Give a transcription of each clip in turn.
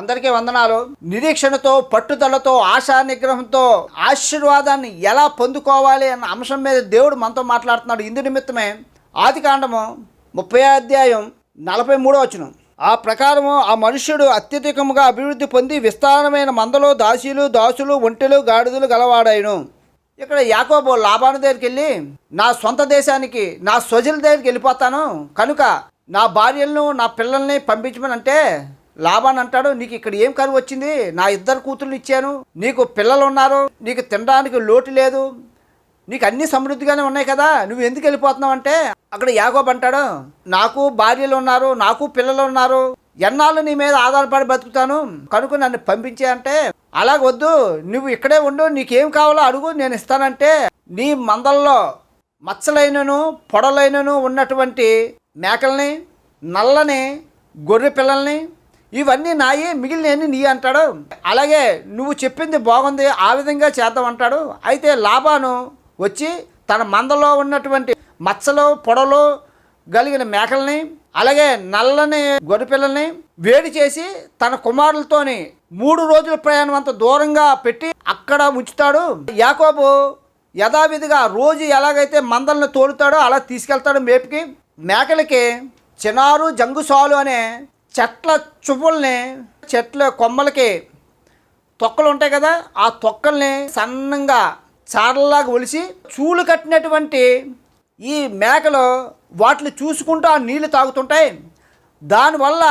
అందరికీ వందనాలు. నిరీక్షణతో పట్టుదలతో ఆశా నిగ్రహంతో ఆశీర్వాదాన్ని ఎలా పొందుకోవాలి అన్న అంశం మీద దేవుడు మనతో మాట్లాడుతున్నాడు. ఇందు నిమిత్తమే ఆది కాండము ముప్పై అధ్యాయం నలభై మూడో వచనం. ఆ ప్రకారము ఆ మనుష్యుడు అత్యధికముగా అభివృద్ధి పొంది విస్తారమైన మందలో దాసీలు దాసులు ఒంటెలు గాడిదలు గలవాడాయను ఇక్కడ యాకోబు లాభాను దగ్గరికి వెళ్ళి నా సొంత దేశానికి నా స్వజల దగ్గరికి వెళ్ళిపోతాను. కనుక నా భార్యలను నా పిల్లల్ని పంపించమని అంటే లాభాన్ అంటాడు నీకు ఇక్కడ ఏం కరువు వచ్చింది? నా ఇద్దరు కూతుర్లు ఇచ్చాను. నీకు పిల్లలు ఉన్నారు. నీకు తినడానికి లోటు లేదు. నీకు అన్ని సమృద్ధిగానే ఉన్నాయి కదా. నువ్వు ఎందుకు వెళ్ళిపోతున్నావు అంటే అక్కడ యాగోబ్ అంటాడు నాకు భార్యలు ఉన్నారు నాకు పిల్లలు ఉన్నారు. ఎన్నాళ్ళు నీ మీద ఆధారపడి బతుకుతాను? కనుక నన్ను పంపించే అంటే అలాగొద్దు నువ్వు ఇక్కడే ఉండు. నీకేం కావాలో అడుగు. నేను ఇస్తానంటే నీ మందల్లో మచ్చలైనను పొడలైనను ఉన్నటువంటి మేకల్ని నల్లని గొర్రె పిల్లల్ని ఇవన్నీ నాయి మిగిలినవన్నీ నీ అంటాడు. అలాగే నువ్వు చెప్పింది బాగుంది ఆ విధంగా చేద్దాం అంటాడు. అయితే లాభాను వచ్చి తన మందలో ఉన్నటువంటి మచ్చలు పొడలు కలిగిన మేకల్ని అలాగే నల్లని గొర్రెపిల్లల్ని వేడి చేసి తన కుమారులతోని మూడు రోజుల ప్రయాణం అంత దూరంగా పెట్టి అక్కడ ఉంచుతాడు. యాకోబు యథావిధిగా రోజు ఎలాగైతే మందలను తోలుతాడో అలా తీసుకెళ్తాడు మేపుకి. మేకలకి చినారు జంగుసాలు అనే చెట్ల చువ్వుల్ని చెట్ల కొమ్మలకి తొక్కలు ఉంటాయి కదా ఆ తొక్కల్ని సన్నంగా చారల్లాగా ఒలిసి చూలు కట్టినటువంటి ఈ మేకలు వాటిని చూసుకుంటూ ఆ నీళ్ళు తాగుతుంటాయి. దానివల్ల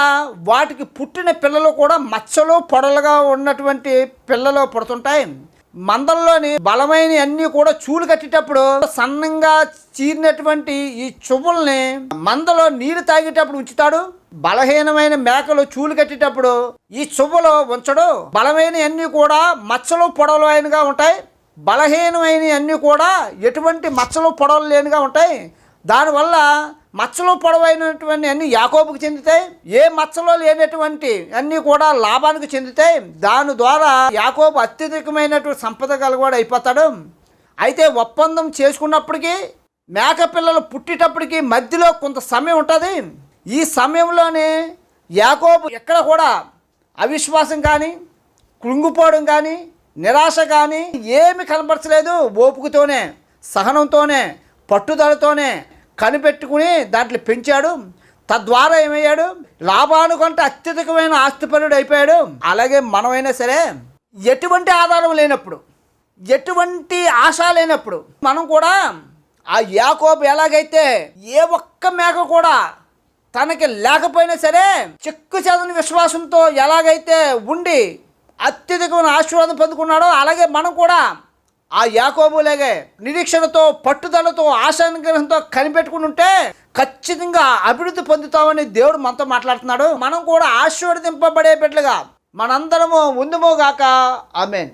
వాటికి పుట్టిన పిల్లలు కూడా మచ్చలు పొడలుగా ఉన్నటువంటి పిల్లలు పుడుతుంటాయి. మందల్లోని బలమైన అన్నీ కూడా చూలు కట్టేటప్పుడు సన్నంగా చీరినటువంటి ఈ చువ్వుల్ని మందలో నీరు తాగేటప్పుడు ఉంచుతాడు. బలహీనమైన మేకలు చూలు కట్టేటప్పుడు ఈ చువ్వలో ఉంచడు. బలమైన అన్నీ కూడా మచ్చలు పొడవలు అయినగా ఉంటాయి. బలహీనమైన అన్నీ కూడా ఎటువంటి మచ్చలు పొడవలు లేనిగా ఉంటాయి. దానివల్ల మచ్చలు పొడవైనటువంటి అన్ని యాకోబుకి చెందుతాయి. ఏ మచ్చలో లేనటువంటి అన్నీ కూడా లాభానికి చెందుతాయి. దాని ద్వారా యాకోబు అత్యధికమైనటువంటి సంపద కలవాడు అయిపోతాడు. అయితే ఒప్పందం చేసుకున్నప్పటికీ మేక పిల్లలు పుట్టేటప్పటికీ మధ్యలో కొంత సమయం ఉంటుంది. ఈ సమయంలోనే యాకోబు ఎక్కడ కూడా అవిశ్వాసం కానీ కృంగిపోవడం కానీ నిరాశ కానీ ఏమి కనపరచలేదు. ఓపుకతోనే సహనంతోనే పట్టుదలతోనే కనిపెట్టుకుని దాంట్లో పెంచాడు. తద్వారా ఏమయ్యాడు? లాభాను కంటే అత్యధికమైన ఆస్తిపరుడు అయిపోయాడు. అలాగే మనమైనా సరే ఎటువంటి ఆధారం లేనప్పుడు ఎటువంటి ఆశ లేనప్పుడు మనం కూడా ఆ యాకోబు ఎలాగైతే ఏ ఒక్క మేక కూడా తనకి లేకపోయినా సరే చెక్కు చెదని విశ్వాసంతో ఎలాగైతే ఉండి అత్యధికమైన ఆశీర్వాదం పొందుకున్నాడో అలాగే మనం కూడా ఆ యాకోబులాగే నిరీక్షణతో పట్టుదలతో ఆశానుగ్రహంతో కనిపెట్టుకుని ఉంటే ఖచ్చితంగా అభివృద్ధి పొందుతామని దేవుడు మనతో మాట్లాడుతున్నాడు. మనం కూడా ఆశీర్వదింపబడే బిడ్డలుగా మనందరము ముందుమోగాక ఆమెన్.